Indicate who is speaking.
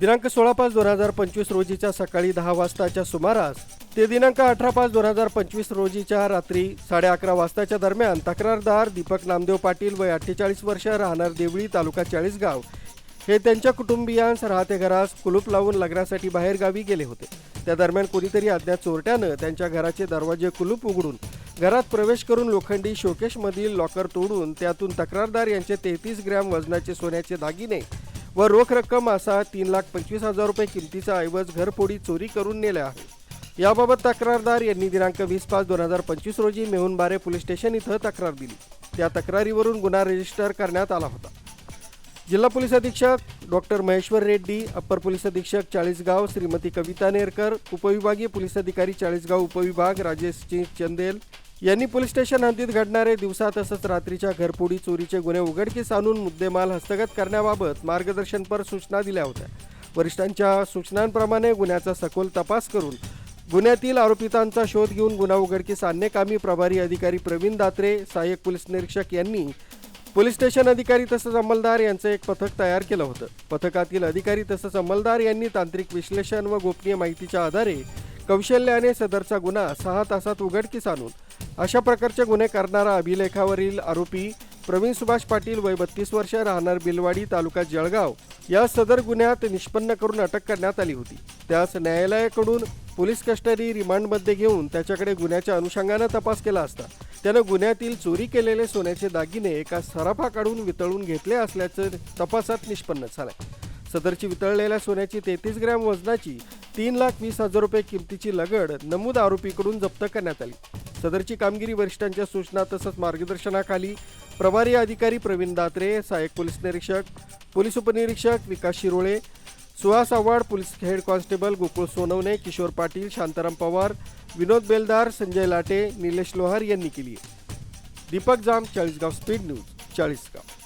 Speaker 1: दिनांक सोळा पाच दोन हजार पंचवीस रोजीच्या सकाळी दहा वाजताच्या सुमारास ते दिनांक अठरा पाच दोन हजार पंचवीस रोजीच्या रात्री साडे अकरा वाजताच्या दरम्यान तक्रारदार दीपक नामदेव पाटील वय अठ्ठेचाळीस वर्ष राहणार देवळी तालुका चाळीसगाव हे त्यांच्या कुटुंबियांस राहते घरास कुलूप लावून लग्नासाठी बाहेर गावी गेले होते. त्या दरम्यान कोणीतरी अज्ञात चोरट्यानं त्यांच्या घराचे दरवाजे कुलूप उघडून घरात प्रवेश करून लोखंडी शोकेशमधील लॉकर तोडून त्यातून तक्रारदार यांचे तेहतीस ग्रॅम वजनाचे सोन्याचे दागिने व रोख रक्कम असा तीन लाख पंचवीस हजार रुपये किमतीचा ऐवज घरफोडी चोरी करून नेल्या. आहे याबाबत तक्रारदार यांनी दिनांक वीस पाच दोन हजार पंचवीस रोजी मेहुणबारे पोलीस स्टेशन इथं तक्रार दिली. त्या तक्रारीवरून गुन्हा रजिस्टर करण्यात आला होता. जिल्हा पोलीस अधीक्षक doctor Maheshwar Reddy upper police अधीक्षक चाळीसगाव श्रीमती कविता नेरकर उपविभागीय पोलीस अधिकारी चाळीसगाव उपविभाग राजेश सिंग चंदेल यांनी पोलीस स्टेशन हद्दीत घडणारे दिवसा तसंच रात्रीच्या घरपुडी चोरीचे गुन्हे उघडकीस आणून मुद्देमाल हस्तगत करण्याबाबत मार्गदर्शनपर सूचना दिल्या होत्या. वरिष्ठांच्या सूचनांप्रमाणे गुन्ह्याचा सखोल तपास करून गुन्ह्यातील आरोपितांचा शोध घेऊन गुन्हा उघडकीस आणण्याकामी प्रभारी अधिकारी प्रवीण दात्रे सहाय्यक पोलीस निरीक्षक यांनी पोलीस स्टेशन अधिकारी तसंच अंमलदार यांचं एक पथक तयार केलं होतं. पथकातील अधिकारी तसंच अंमलदार यांनी तांत्रिक विश्लेषण व गोपनीय माहितीच्या आधारे कौशल्याने सदरचा गुन्हा सहा तासात उघडकीस आणून अशा प्रकारचे गुन्हे करणारा अभिलेखावरील आरोपी प्रवीण सुभाष पाटील वय बत्तीस वर्ष राहणार बिलवाडी तालुका जळगाव या सदर गुन्ह्यात निष्पन्न करून अटक करण्यात आली होती. त्यास न्यायालयाकडून पोलीस कस्टडी रिमांडमध्ये घेऊन त्याच्याकडे गुन्ह्याच्या अनुषंगानं तपास केला असता. त्यानं गुन्ह्यातील चोरी केलेले सोन्याचे दागिने एका सराफा काढून वितळून घेतले असल्याचं तपासात निष्पन्न झालंय. सदरची वितळलेल्या सोन्याची तेहतीस ग्रॅम वजनाची तीन लाख वीस हजार रुपये किमतीची लगड नमूद आरोपीकडून जप्त करण्यात आली. सदरची कामगिरी वरिष्ठांच्या सूचना तसंच मार्गदर्शनाखाली प्रभारी अधिकारी प्रवीण दात्रे सहाय्यक पोलीस निरीक्षक पोलीस उपनिरीक्षक Vikas Shirole Suhas Avhad police head constable Gokul Sonawane Kishor Patil Shantaram Pawar Vinod Beldar Sanjay Late Nilesh Lohar यांनी केली दीपक जाम चाळीसगाव स्पीड न्यूज चाळीसगाव.